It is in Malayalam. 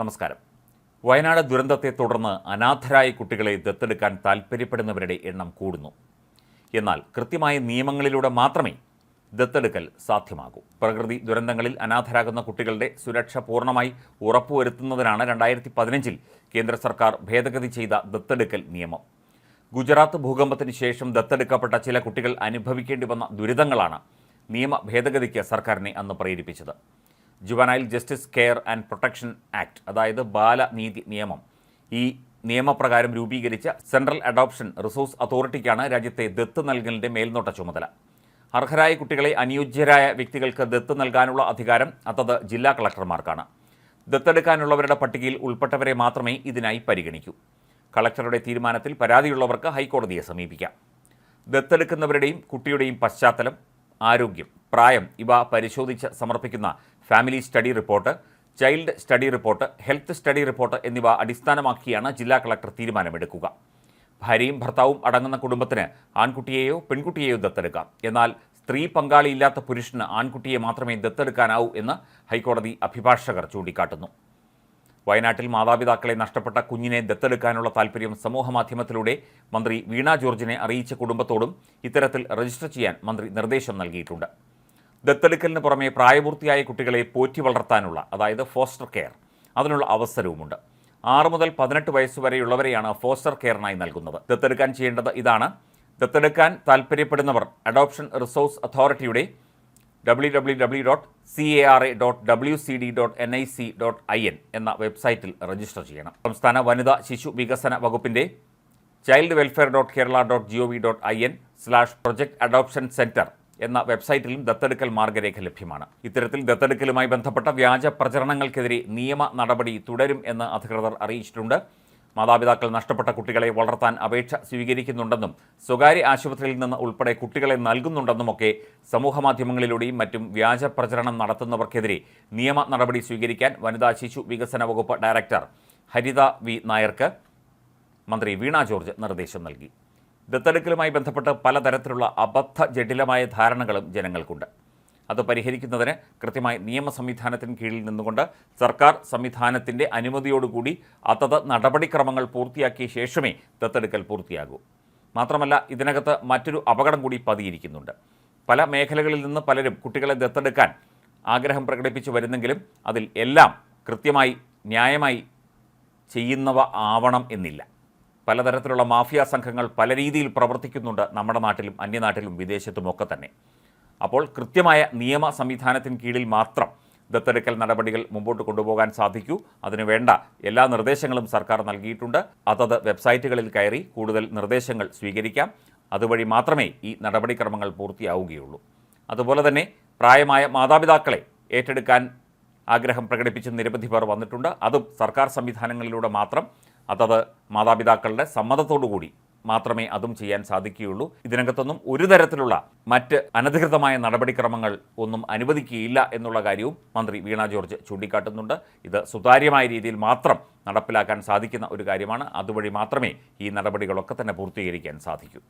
നമസ്കാരം. വയനാട് ദുരന്തത്തെ തുടർന്ന് അനാഥരായ കുട്ടികളെ ദത്തെടുക്കാൻ താൽപ്പര്യപ്പെടുന്നവരുടെ എണ്ണം കൂടുന്നു. എന്നാൽ കൃത്യമായ നിയമങ്ങളിലൂടെ മാത്രമേ ദത്തെടുക്കൽ സാധ്യമാകൂ. പ്രകൃതി ദുരന്തങ്ങളിൽ അനാഥരാകുന്ന കുട്ടികളുടെ സുരക്ഷ പൂർണമായി ഉറപ്പുവരുത്തുന്നതിനാണ് രണ്ടായിരത്തി പതിനഞ്ചിൽ കേന്ദ്ര സർക്കാർ ഭേദഗതി ചെയ്ത ദത്തെടുക്കൽ നിയമം. ഗുജറാത്ത് ഭൂകമ്പത്തിന് ശേഷം ദത്തെടുക്കപ്പെട്ട ചില കുട്ടികൾ അനുഭവിക്കേണ്ടി വന്ന ദുരിതങ്ങളാണ് നിയമ ഭേദഗതിക്ക് സർക്കാരിനെ അന്ന് പ്രേരിപ്പിച്ചത്. Juvenile justice care and protection act അതായത് ബാലനീതി നിയമം ഈ നിയമപ്രകാരം രൂപീകരിച്ച സെൻട്രൽ അഡോപ്ഷൻ റിസോഴ്സ് അതോറിറ്റിക്കാണ് രാജ്യത്തെ ദത്ത് നൽകലിന്റെ മേൽനോട്ട ചുമതല. അർഹരായ കുട്ടികളെ അനുയോജ്യരായ വ്യക്തികൾക്ക് ദത്ത് നൽകാനുള്ള അധികാരം അതത് ജില്ലാ കളക്ടർമാർക്കാണ്. ദത്തെടുക്കാനുള്ളവരുടെ പട്ടികയിൽ ഉൾപ്പെട്ടവരെ മാത്രമേ ഇതിനായി പരിഗണിക്കൂ. കളക്ടറുടെ തീരുമാനത്തിൽ പരാതിയുള്ളവർക്ക് ഹൈക്കോടതിയെ സമീപിക്കാം. ദത്തെടുക്കുന്നവരുടെയും കുട്ടിയുടെയും പശ്ചാത്തലം ആരോഗ്യം പ്രായം ഇവ പരിശോധിച്ച് സമർപ്പിക്കുന്ന family study report child study report health study report എന്നിവ അടിസ്ഥാനമാക്കിയാണ് ജില്ലാ കളക്ടർ തീരുമാനമെടുക്കുക. ഭാര്യയും ഭർത്താവും അടങ്ങുന്ന കുടുംബത്തിന് ആൺകുട്ടിയെയോ പെൺകുട്ടിയെയോ ദത്തെടുക്കാം. എന്നാൽ സ്ത്രീ പങ്കാളിയില്ലാത്ത പുരുഷന് ആൺകുട്ടിയെ മാത്രമേ ദത്തെടുക്കാനാവൂ എന്ന് ഹൈക്കോടതി അഭിഭാഷകർ ചൂണ്ടിക്കാട്ടുന്നു. വയനാട്ടിൽ മാതാപിതാക്കളെ നഷ്ടപ്പെട്ട കുഞ്ഞിനെ ദത്തെടുക്കാനുള്ള താൽപ്പര്യം സമൂഹമാധ്യമത്തിലൂടെ മന്ത്രി വീണ ജോർജിനെ അറിയിച്ച കുടുംബത്തോടും ഇത്തരത്തിൽ രജിസ്റ്റർ ചെയ്യാൻ മന്ത്രി നിർദ്ദേശം നൽകിയിട്ടുണ്ട്. ദത്തെടുക്കലിന് പുറമെ പ്രായപൂർത്തിയായ കുട്ടികളെ പോറ്റി വളർത്താനുള്ള അതായത് ഫോസ്റ്റർ കെയർ അതിനുള്ള അവസരവുമുണ്ട്. ആറ് മുതൽ പതിനെട്ട് വയസ്സ് വരെയുള്ളവരെയാണ് ഫോസ്റ്റർ കെയറിനായി നൽകുന്നത്. ദത്തെടുക്കാൻ ചെയ്യേണ്ടത് ഇതാണ്. ദത്തെടുക്കാൻ താൽപ്പര്യപ്പെടുന്നവർ അഡോപ്ഷൻ റിസോഴ്സ് അതോറിറ്റിയുടെ W W W dot C A R A dot W C D dot N I C dot I N എന്ന വെബ്സൈറ്റിൽ രജിസ്റ്റർ ചെയ്യണം. സംസ്ഥാന വനിതാ ശിശു വികസന വകുപ്പിന്റെ child welfare dot Kerala dot G O V dot I N slash project adoption centre എന്ന വെബ്സൈറ്റിലും ദത്തെടുക്കൽ മാർഗരേഖ ലഭ്യമാണ്. ഇത്തരത്തിൽ ദത്തെടുക്കലുമായി ബന്ധപ്പെട്ട വ്യാജ പ്രചരണങ്ങൾക്കെതിരെ നിയമ നടപടി തുടരും എന്ന് അധികൃതർ അറിയിച്ചിട്ടുണ്ട്. മാതാപിതാക്കൾ നഷ്ടപ്പെട്ട കുട്ടികളെ വളർത്താൻ അപേക്ഷ സ്വീകരിക്കുന്നുണ്ടെന്നും സ്വകാര്യ ആശുപത്രിയിൽ നിന്ന് ഉൾപ്പെടെ കുട്ടികളെ നൽകുന്നുണ്ടെന്നുമൊക്കെ സമൂഹമാധ്യമങ്ങളിലൂടെയും മറ്റും വ്യാജ പ്രചരണം നടത്തുന്നവർക്കെതിരെ നിയമ നടപടി സ്വീകരിക്കാൻ വനിതാ ശിശു വികസന വകുപ്പ് ഡയറക്ടർ ഹരിത വി നായർക്ക് മന്ത്രി വീണ ജോർജ് നിർദ്ദേശം നൽകി. ദത്തെടുക്കലുമായി ബന്ധപ്പെട്ട് പലതരത്തിലുള്ള അബദ്ധ ജടിലമായ ധാരണകളും ജനങ്ങൾക്കുണ്ട്. അത് പരിഹരിക്കുന്നതിന് കൃത്യമായി നിയമ സംവിധാനത്തിന് കീഴിൽ നിന്നുകൊണ്ട് സർക്കാർ സംവിധാനത്തിന്റെ അനുമതിയോടുകൂടി അതത് നടപടിക്രമങ്ങൾ പൂർത്തിയാക്കിയ ശേഷമേ ദത്തെടുക്കൽ പൂർത്തിയാകൂ. മാത്രമല്ല ഇതിനകത്ത് മറ്റൊരു അപകടം കൂടി പതിയിരിക്കുന്നുണ്ട്. പല മേഖലകളിൽ നിന്ന് പലരും കുട്ടികളെ ദത്തെടുക്കാൻ ആഗ്രഹം പ്രകടിപ്പിച്ചു വരുന്നെങ്കിലും അതിൽ എല്ലാം കൃത്യമായി ന്യായമായി ചെയ്യുന്നവ ആവണം എന്നില്ല. പലതരത്തിലുള്ള മാഫിയ സംഘങ്ങൾ പല രീതിയിൽ പ്രവർത്തിക്കുന്നുണ്ട് നമ്മുടെ നാട്ടിലും അന്യനാട്ടിലും വിദേശത്തുമൊക്കെ തന്നെ. അപ്പോൾ കൃത്യമായ നിയമ സംവിധാനത്തിന് കീഴിൽ മാത്രം ദത്തെടുക്കൽ നടപടികൾ മുമ്പോട്ട് കൊണ്ടുപോകാൻ സാധിക്കൂ. അതിനു വേണ്ട എല്ലാ നിർദ്ദേശങ്ങളും സർക്കാർ നൽകിയിട്ടുണ്ട്. അതത് വെബ്സൈറ്റുകളിൽ കയറി കൂടുതൽ നിർദ്ദേശങ്ങൾ സ്വീകരിക്കാം. അതുവഴി മാത്രമേ ഈ നടപടിക്രമങ്ങൾ പൂർത്തിയാവുകയുള്ളൂ. അതുപോലെ തന്നെ പ്രായമായ മാതാപിതാക്കളെ ഏറ്റെടുക്കാൻ ആഗ്രഹം പ്രകടിപ്പിച്ച് നിരവധി പേർ വന്നിട്ടുണ്ട്. അതും സർക്കാർ സംവിധാനങ്ങളിലൂടെ മാത്രം. അതത് മാതാപിതാക്കളുടെ സമ്മതത്തോടുകൂടി മാത്രമേ അതും ചെയ്യാൻ സാധിക്കുകയുള്ളൂ. ഇതിനകത്തൊന്നും ഒരു തരത്തിലുള്ള മറ്റ് അനധികൃതമായ നടപടിക്രമങ്ങൾ ഒന്നും അനുവദിക്കുകയില്ല എന്നുള്ള കാര്യവും മന്ത്രി വീണ ജോർജ് ചൂണ്ടിക്കാട്ടുന്നുണ്ട്. ഇത് സുതാര്യമായ രീതിയിൽ മാത്രം നടപ്പിലാക്കാൻ സാധിക്കുന്ന ഒരു കാര്യമാണ്. അതുവഴി മാത്രമേ ഈ നടപടികളൊക്കെ തന്നെ പൂർത്തീകരിക്കാൻ സാധിക്കൂ.